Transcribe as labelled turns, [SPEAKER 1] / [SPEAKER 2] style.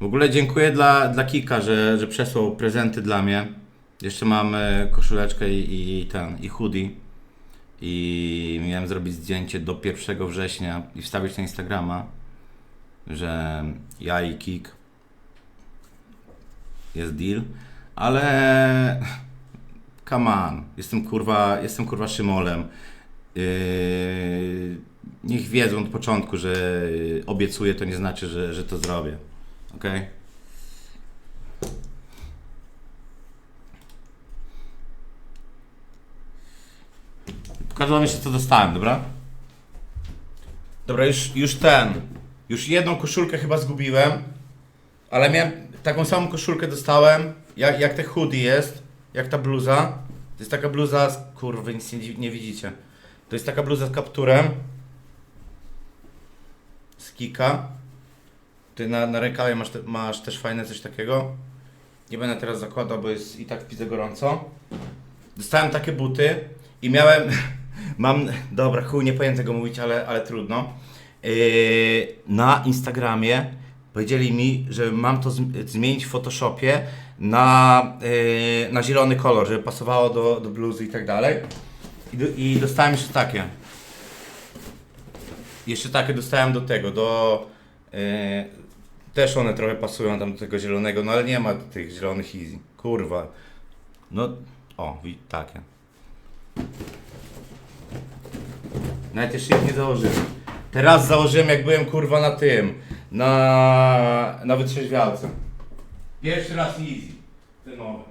[SPEAKER 1] W ogóle dziękuję dla, dla Kika, że, że przesłał prezenty dla mnie. Jeszcze mam e, koszuleczkę i, i ten, i hoodie. I miałem zrobić zdjęcie do 1 września i wstawić na Instagrama, że ja i Kik jest deal, ale come on, jestem kurwa, jestem kurwa Szymolem. Yy, niech wiedzą od początku, że obiecuję, to nie znaczy, że, że to zrobię. Okej? Pokażę wam jeszcze co dostałem, dobra? Dobra, już, już ten. Już jedną koszulkę chyba zgubiłem. Ale miałem taką samą koszulkę dostałem, jak, jak te hoodie jest, jak ta bluza. To jest taka bluza, z, kurwy, nic nie, nie widzicie. To jest taka bluza z kapturem. Z kika. Ty na, na rękawie masz, te, masz też fajne coś takiego. Nie będę teraz zakładał, bo jest i tak w pizdę gorąco. Dostałem takie buty i miałem, mam, dobra, chuj, nie powinien tego mówić, ale, ale trudno. Yy, na Instagramie powiedzieli mi, że mam to zm- zmienić w Photoshopie na, yy, na zielony kolor, żeby pasowało do, do bluzy i tak dalej. I, I dostałem jeszcze takie. Jeszcze takie dostałem do tego, do... Yy, też one trochę pasują tam do tego zielonego, no ale nie ma tych zielonych easy. Kurwa. No, o, wi- takie. Nawet jeszcze ich nie założyłem. Teraz założyłem jak byłem kurwa na tym, na, na wytrzeźwialce. Pierwszy raz easy. Ten nowy.